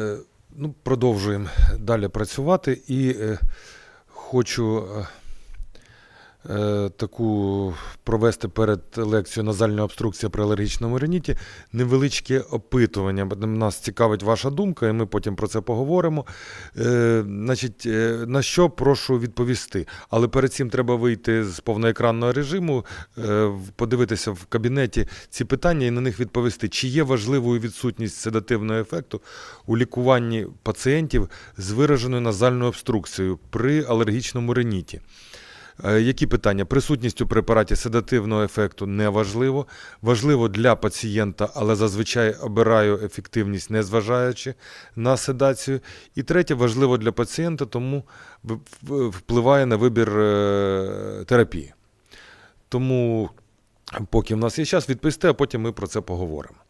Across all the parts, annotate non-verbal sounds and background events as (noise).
Е, Ну, продовжуємо далі працювати і е, хочу е, таку провести перед лекцією назальна обструкція при алергічному реніті невеличке опитування. Нас цікавить ваша думка, і ми потім про це поговоримо. Е, значить, е, на що прошу відповісти. Але перед цим треба вийти з повноекранного режиму, е, подивитися в кабінеті ці питання і на них відповісти. Чи є важливою відсутність седативного ефекту у лікуванні пацієнтів з вираженою назальною обструкцією при алергічному реніті? Е, Які питання? Присутність у препараті седативного ефекту не важливо. Важливо для пацієнта, але зазвичай обираю ефективність, не зважаючи на седацію. І третє, важливо для пацієнта, тому впливає на вибір е, терапії. Тому, поки в нас є час, відповісти, а потім ми про це поговоримо.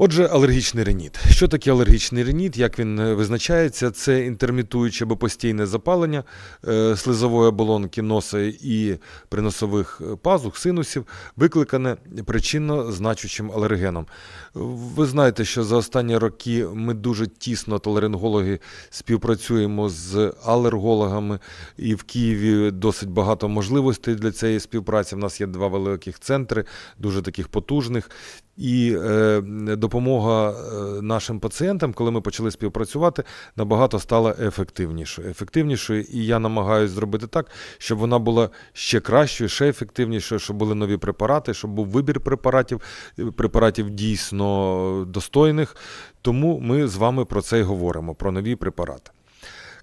Отже, алергічний реніт. Що таке алергічний реніт? Як він е, визначається? Це інтермітуюче або постійне запалення е, слизової оболонки носа і приносових е, пазух, синусів, викликане причинно значущим алергеном. Ви знаєте, що за останні роки ми дуже тісно толерингологи співпрацюємо з алергологами, і в Києві досить багато можливостей для цієї співпраці. У нас є два великих центри, дуже таких потужних. І е, допомога е, нашим пацієнтам, коли ми почали співпрацювати, набагато стала ефективнішою. Ефективнішою, і я намагаюся зробити так, щоб вона була ще кращою, ще ефективнішою, щоб були нові препарати, щоб був вибір препаратів, е, препаратів дійсно достойних. Тому ми з вами про це й говоримо, про нові препарати.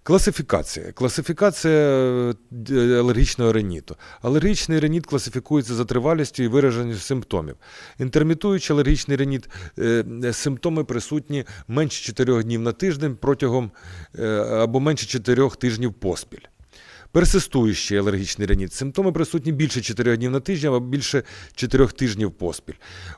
Класифікація. Класифікація е, алергічного реніту. Алергічний реніт класифікується за тривалістю і вираженістю симптомів. Інтермітуючий алергічний реніт е, симптоми присутні менше 4 днів на тиждень протягом е, або менше 4 тижнів поспіль. Персистуючий алергічний реніт. Симптоми присутні більше 4 днів на тиждень або більше 4 тижнів поспіль.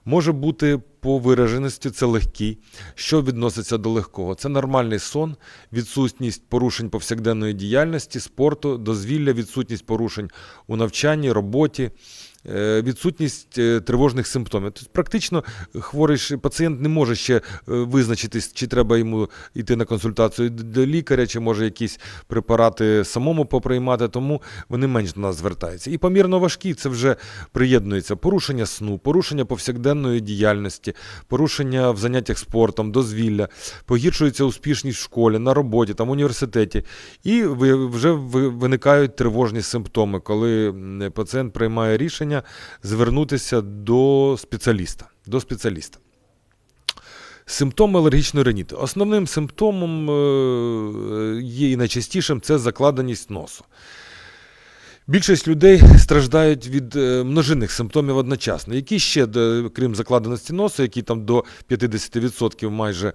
Може бути по вираженості це легкий, що відноситься до легкого. Це нормальний сон, відсутність порушень повсякденної діяльності, спорту, дозвілля, відсутність порушень у навчанні, роботі. Е, Відсутність е, тривожних симптомів. Тобто, практично хворий пацієнт не може ще е, визначитись, чи треба йому йти на консультацію до лікаря, чи може якісь препарати самому поприймати, тому вони менш до нас звертаються. І помірно важкі це вже приєднується порушення сну, порушення повсякденної діяльності, порушення в заняттях спортом, дозвілля, погіршується успішність в школі, на роботі, там, в університеті. І вже ви- виникають тривожні симптоми, коли пацієнт приймає рішення звернутися до спеціаліста. До спеціаліста. Симптоми алергічної риніту. Основним симптомом е, є і найчастішим це закладеність носу. Більшість людей страждають від е, множинних симптомів одночасно. Які ще, крім закладеності носу, які там до 50% майже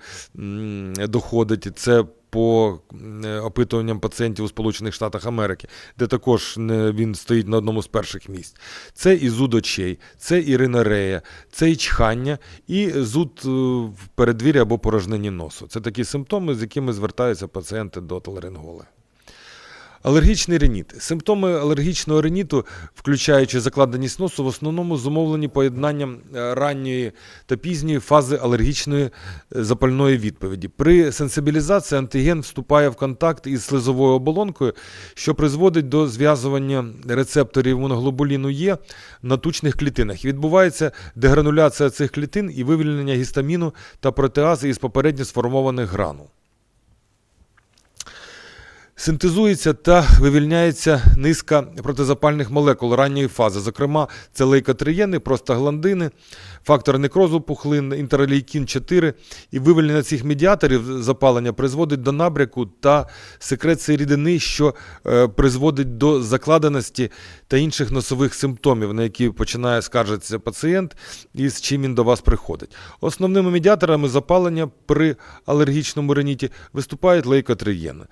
доходить, це по е, опитуванням пацієнтів у Сполучених Штатах Америки, де також не, він стоїть на одному з перших місць. Це і зуд очей, це і ринорея, це і чхання, і зуд е, в передвір'я або порожнені носу. Це такі симптоми, з якими звертаються пацієнти до толеринголога. Алергічний реніт. Симптоми алергічного реніту, включаючи закладеність носу, в основному зумовлені поєднанням е, ранньої та пізньої фази алергічної е, запальної відповіді. При сенсибілізації антиген вступає в контакт із слизовою оболонкою, що призводить до зв'язування рецепторів імуноглобуліну Е на тучних клітинах. Відбувається дегрануляція цих клітин і вивільнення гістаміну та протеази із попередньо сформованих гранул. Синтезується та вивільняється низка протизапальних молекул ранньої фази, зокрема, це лейкотриєни, простагландини, фактор некрозу пухлин, інтерлейкін 4. І вивільнення цих медіаторів запалення призводить до набряку та секреції рідини, що е, призводить до закладеності та інших носових симптомів, на які починає скаржитися пацієнт і з чим він до вас приходить. Основними медіаторами запалення при алергічному реніті виступають лейкотриєни.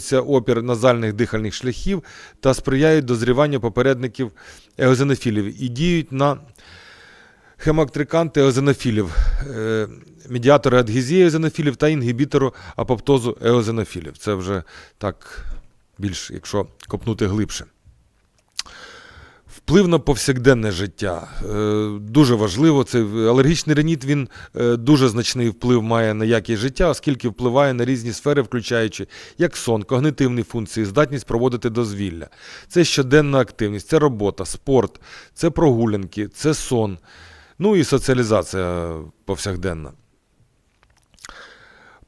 Збільшується опір назальних дихальних шляхів та сприяють дозріванню попередників еозенофілів і діють на хемактриканти еозенофілів, е, медіатори адгезії еозинофілів та інгібітору апоптозу еозенофілів. Це вже так більш, якщо копнути глибше. Вплив на повсякденне життя Е, дуже важливо. Це алергічний реніт він е, дуже значний вплив має на якість життя, оскільки впливає на різні сфери, включаючи як сон, когнитивні функції, здатність проводити дозвілля. Це щоденна активність, це робота, спорт, це прогулянки, це сон, ну і соціалізація повсякденна.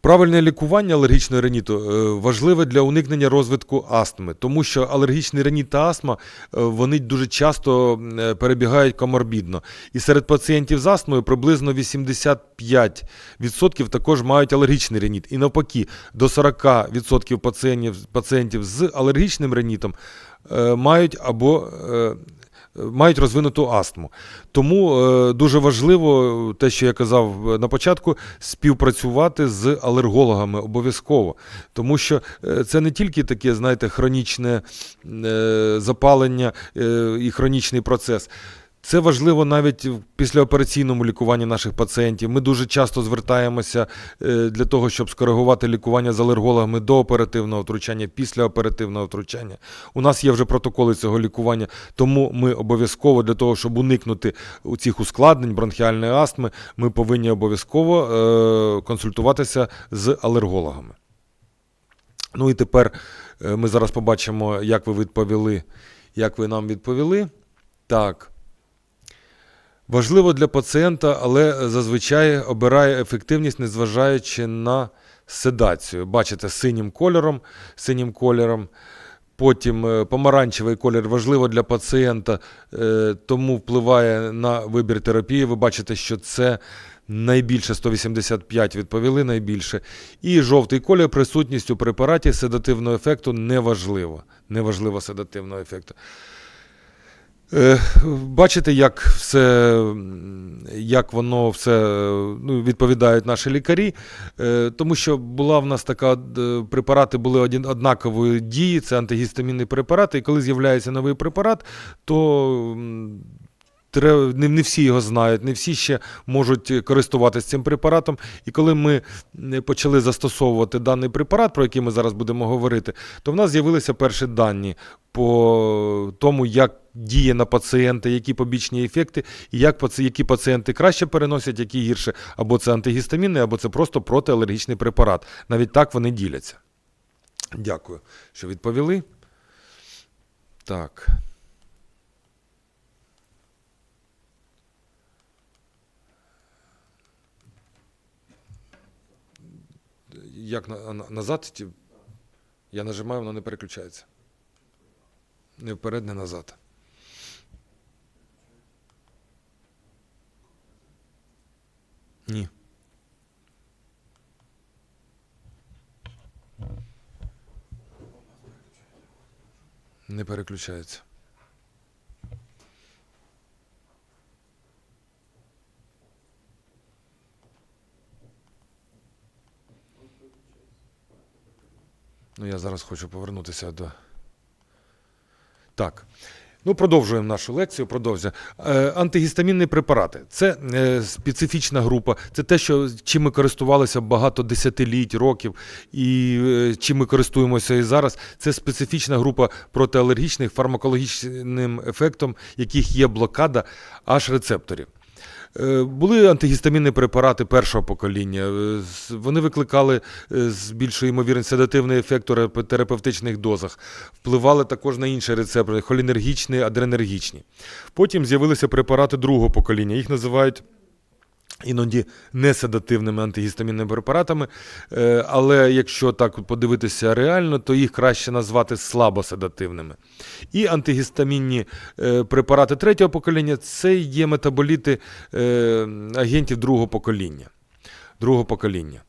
Правильне лікування алергічного реніту е, важливе для уникнення розвитку астми, тому що алергічний реніт та астма е, вони дуже часто е, перебігають коморбідно. І серед пацієнтів з астмою приблизно 85% також мають алергічний реніт. І навпаки, до 40% пацієнтів, пацієнтів з алергічним ренітом мають або мають розвинуту астму. Тому е, дуже важливо те, що я казав на початку, співпрацювати з алергологами обов'язково. Тому що е, це не тільки таке, знаєте, хронічне е, запалення е, і хронічний процес. Це важливо навіть в післяопераційному лікуванні наших пацієнтів. Ми дуже часто звертаємося е, для того, щоб скоригувати лікування з алергологами до оперативного втручання, післяоперативного втручання. У нас є вже протоколи цього лікування, тому ми обов'язково для того, щоб уникнути цих ускладнень бронхіальної астми, ми повинні обов'язково е, консультуватися з алергологами. Ну і тепер е, ми зараз побачимо, як ви відповіли, як ви нам відповіли. Так. Важливо для пацієнта, але зазвичай обирає ефективність, незважаючи на седацію. Бачите, синім кольором, синім кольором. Потім е, помаранчевий колір важливо для пацієнта, е, тому впливає на вибір терапії. Ви бачите, що це найбільше 185 відповіли найбільше. І жовтий колір присутність у препараті седативного ефекту неважливо. Неважливо седативного ефекту. Е, Бачите, як все, як воно все ну, відповідають наші лікарі, Е, тому що була в нас така е, препарати були однакової дії, це антигістамінні препарати. І коли з'являється новий препарат, то не, не всі його знають, не всі ще можуть користуватися цим препаратом. І коли ми почали застосовувати даний препарат, про який ми зараз будемо говорити, то в нас з'явилися перші дані по тому, як діє на пацієнта, які побічні ефекти, і як які пацієнти краще переносять, які гірше, або це антигістамінний, або це просто протиалергічний препарат. Навіть так вони діляться. Дякую, що відповіли. Так. Як на, на- назад? Я нажимаю, воно не переключається. Не вперед, не назад. Ні. Не переключається. Ну, я зараз хочу повернутися до. Так. Ну, продовжуємо нашу лекцію. Продовжуємо. Е, антигістамінні препарати це е, специфічна група, це те, що чим ми користувалися багато десятиліть, років, і е, чим ми користуємося і зараз. Це специфічна група протиалергічних фармакологічним ефектом, яких є блокада аж рецепторів. Е, Були антигістамінні препарати першого покоління. Е, Вони викликали е, з більшою ймовірністю седативний ефект у терапе- терапевтичних дозах, впливали також на інші рецептори, холінергічні, адренергічні. Потім з'явилися препарати другого покоління. Їх називають іноді неседативними антигістамінними препаратами, Е, але якщо так подивитися реально, то їх краще назвати слабоседативними. І антигістамінні е, препарати третього покоління це є метаболіти е, агентів другого покоління. Другого покоління.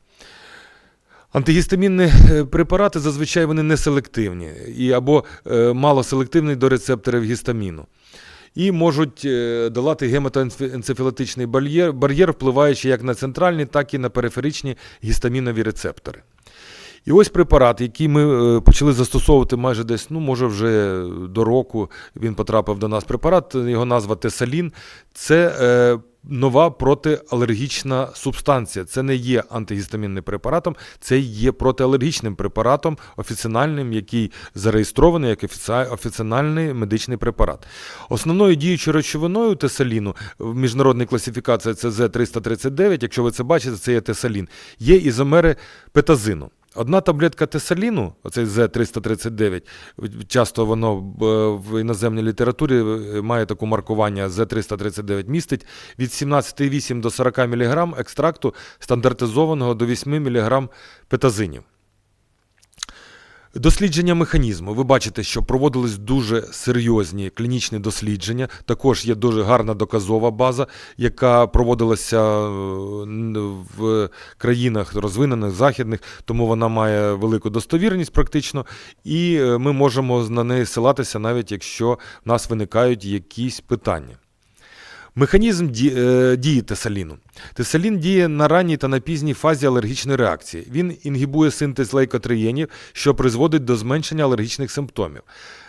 Антигістамінні препарати зазвичай вони неселективні і або до рецепторів гістаміну. І можуть е, долати гематоенцефалітичний бар'єр, бар'єр, впливаючи як на центральні, так і на периферичні гістамінові рецептори. І ось препарат, який ми е, почали застосовувати майже десь, ну, може, вже до року він потрапив до нас. Препарат, його назва Тесалін. Це е, нова протиалергічна субстанція. Це не є антигістамінним препаратом, це є протиалергічним препаратом офіціональним, який зареєстрований як офіціональний медичний препарат. Основною діючою речовиною тесаліну в міжнародній класифікації це З339, якщо ви це бачите, це є тесалін, є ізомери петазину. Одна таблетка тесаліну, оцей З339, часто воно е, в іноземній літературі е, має таке маркування З339, містить від 17,8 до 40 мг екстракту стандартизованого до 8 мг петазинів. Дослідження механізму. Ви бачите, що проводились дуже серйозні клінічні дослідження. Також є дуже гарна доказова база, яка проводилася е, в країнах розвинених, західних, тому вона має велику достовірність практично, і е, ми можемо на неї ссилатися, навіть якщо в нас виникають якісь питання. Механізм е, дії тесаліну. Тесалін діє на ранній та на пізній фазі алергічної реакції. Він інгібує синтез лейкотриєнів, що призводить до зменшення алергічних симптомів.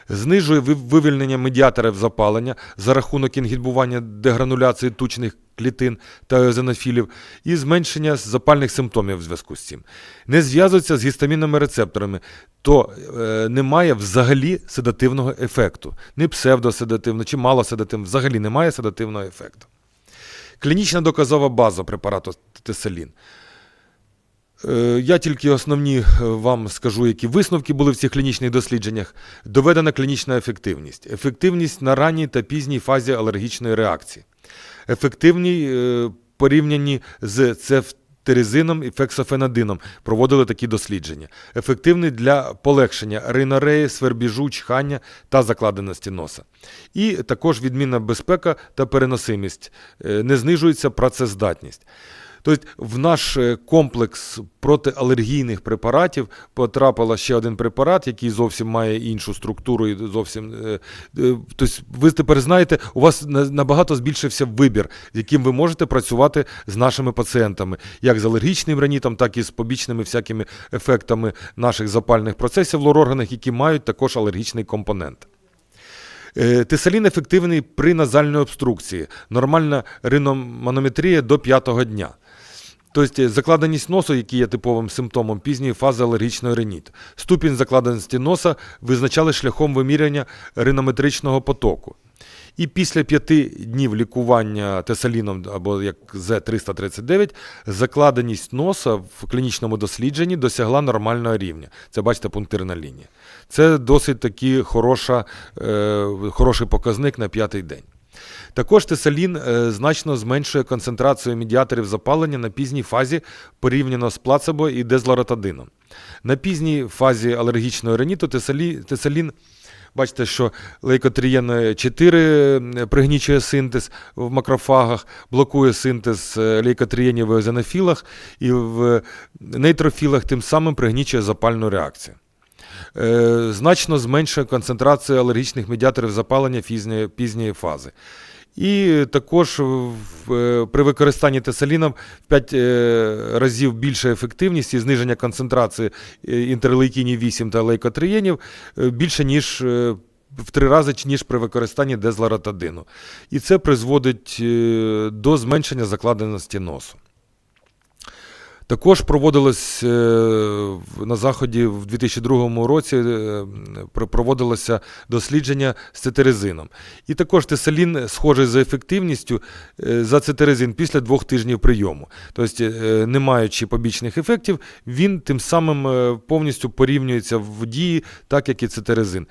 Знижує вивільнення медіаторів запалення за рахунок інгібування дегрануляції тучних клітин та езонофілів і зменшення запальних симптомів в зв'язку з цим. Не зв'язується з гістамінними рецепторами, то е, немає взагалі седативного ефекту. Ні псевдоседативного чи малоседативного, взагалі немає седативного ефекту. Клінічна доказова база препарату Тесалін. Е, Я тільки основні е, вам скажу, які висновки були в цих клінічних дослідженнях. Доведена клінічна ефективність. Ефективність на ранній та пізній фазі алергічної реакції. Ефективні е, порівняні з цефтеризином і фексофенадином. Проводили такі дослідження. Ефективний для полегшення ринореї, свербіжу, чхання та закладеності носа. І також відмінна безпека та переносимість. Не знижується працездатність. Тобто в наш е, комплекс протиалергійних препаратів потрапила ще один препарат, який зовсім має іншу структуру і зовсім. е, е, Тобто ви тепер знаєте, у вас на- набагато збільшився вибір, з яким ви можете працювати з нашими пацієнтами, як з алергічним ренітом, так і з побічними всякими ефектами наших запальних процесів в лор-органах, які мають також алергічний компонент. Е, Тесалін ефективний при назальній обструкції. Нормальна риноманометрія до п'ятого дня. Тобто закладеність носу, який є типовим симптомом пізньої фази алергічної реніт. Ступінь закладеності носа визначали шляхом виміряння ринометричного потоку. І після п'яти днів лікування тесаліном або як З339 закладеність носа в клінічному дослідженні досягла нормального рівня. Це бачите пунктирна лінія. Це досить таки хороша, е, хороший показник на п'ятий день. Також тесалін е, значно зменшує концентрацію медіаторів запалення на пізній фазі порівняно з плацебо і дезлоратадином. На пізній фазі алергічного риніту тесалі, тесалін Бачите, що лейкотрієн 4 пригнічує синтез в макрофагах, блокує синтез е, лейкотрієнів в езонофілах і в нейтрофілах, тим самим пригнічує запальну реакцію. Е, значно зменшує концентрацію алергічних медіаторів запалення пізньої фази. І також е, при використанні тесаліном в 5 разів більша ефективність і зниження концентрації е, інтерлейкінів 8 та лейкотриєнів е, більше, ніж е, в три рази, ніж при використанні дезлоратадину. І це призводить е, до зменшення закладеності носу. Також проводилось е, на заході в 2002 році е, про- проводилося дослідження з цитиризином. І також тесалін схожий за ефективністю е, за цитиризин після двох тижнів прийому. Тобто, не маючи побічних ефектів, він тим самим повністю порівнюється в дії, так як і цитиризин.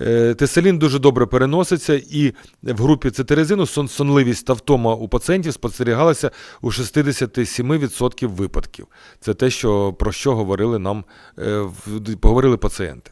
Е, Тесалін дуже добре переноситься, і в групі цитиризину сон- сонливість та втома у пацієнтів спостерігалася у 67% випадків. Це те, що, про що говорили нам е, поговорили пацієнти.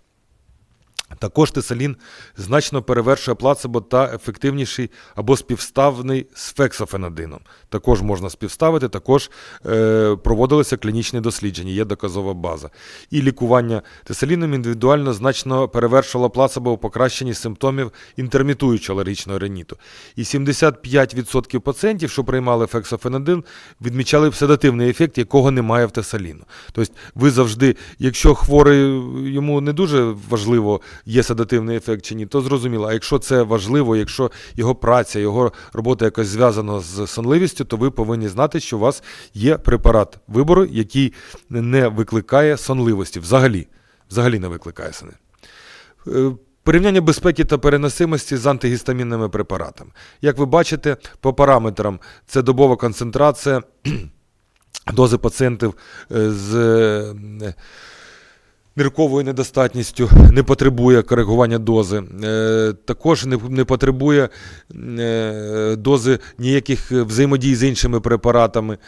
Також тесалін значно перевершує плацебо та ефективніший або співставний з фексофенадином. Також можна співставити, також е, проводилися клінічні дослідження, є доказова база. І лікування тесаліном індивідуально значно перевершувало плацебо у покращенні симптомів інтермітуючого алергічного риніту. І 75% пацієнтів, що приймали фексофенадин, відмічали седативний ефект, якого немає в тесаліну. Тобто ви завжди, якщо хворий йому не дуже важливо є седативний ефект чи ні, то зрозуміло. А якщо це важливо, якщо його праця, його робота якось зв'язана з сонливістю, то ви повинні знати, що у вас є препарат вибору, який не викликає сонливості. Взагалі, взагалі не викликає сони. Е, Порівняння безпеки та переносимості з антигістамінними препаратами. Як ви бачите, по параметрам це добова концентрація (clears throat) дози пацієнтів е, з нирковою недостатністю не потребує коригування дози. Е, Також не, потребує е, дози ніяких взаємодій з іншими препаратами,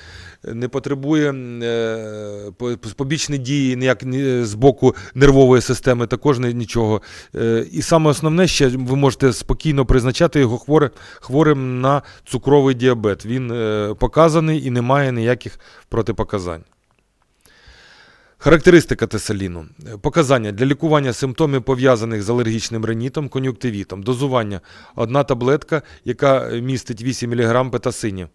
не потребує е, побічні дії ніяк з боку нервової системи, також ні- нічого. І саме основне ще ви можете спокійно призначати його хворе, хворим на цукровий діабет. Він показаний і не має ніяких протипоказань. Характеристика тесаліну. Показання для лікування симптомів пов'язаних з алергічним ринітом, кон'юктивітом. Дозування одна таблетка, яка містить 8 мг петасинів.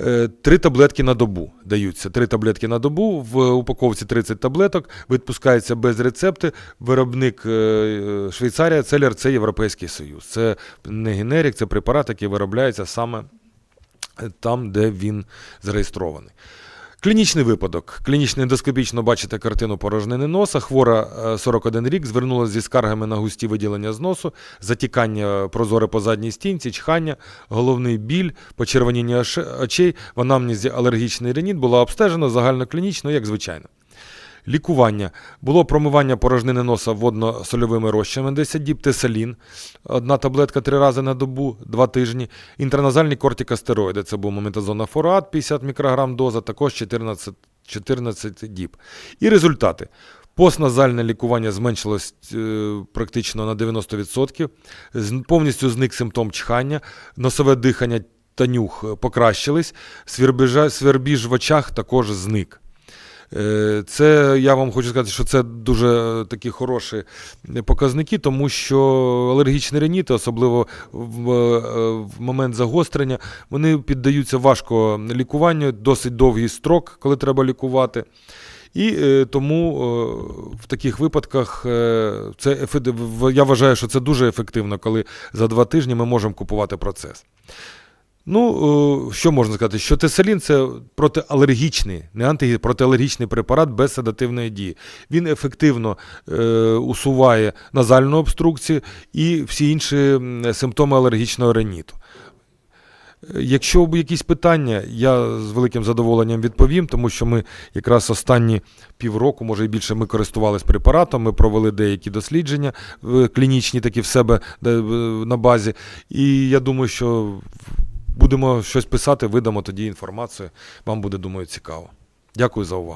Е, Три таблетки на добу даються. Три таблетки на добу. В упаковці 30 таблеток. Відпускається без рецепти. Виробник е, Швейцарія, Целер це Європейський Союз. Це не генерик, це препарат, який виробляється саме е, там, де він зареєстрований. Клінічний випадок. Клінічно ендоскопічно бачите картину порожнини носа. Хвора е, 41 рік звернулася зі скаргами на густі виділення з носу, затікання прозоре по задній стінці, чхання, головний біль, почервоніння очей. В анамнезі алергічний реніт була обстежена загальноклінічно, як звичайно. Лікування. Було промивання порожнини носа водно-сольовими розчинами 10 діб, тесалін, одна таблетка три рази на добу, два тижні, інтраназальні кортикостероїди, це був моментазон фурат, 50 мікрограм доза, також 14, 14 діб. І результати. Постназальне лікування зменшилось е, практично на 90%, повністю зник симптом чхання, носове дихання та нюх е, покращились, свербіж в очах також зник. Е, Це я вам хочу сказати, що це дуже такі хороші показники, тому що алергічні реніти, особливо в, е, в момент загострення, вони піддаються важко лікуванню, досить довгий строк, коли треба лікувати. І е, тому в таких випадках це я вважаю, що це дуже ефективно, коли за два тижні ми можемо купувати процес. Ну, е, що можна сказати? Що тесалін це протиалергічний, не анти, протиалергічний препарат без седативної дії. Він ефективно е, усуває назальну обструкцію і всі інші симптоми алергічного реніту. Якщо якісь питання, я з великим задоволенням відповім, тому що ми якраз останні півроку, може і більше, ми користувалися препаратом, ми провели деякі дослідження е, клінічні, такі в себе е, на базі. І я думаю, що будемо щось писати, видамо тоді інформацію. Вам буде, думаю, цікаво. Дякую за увагу.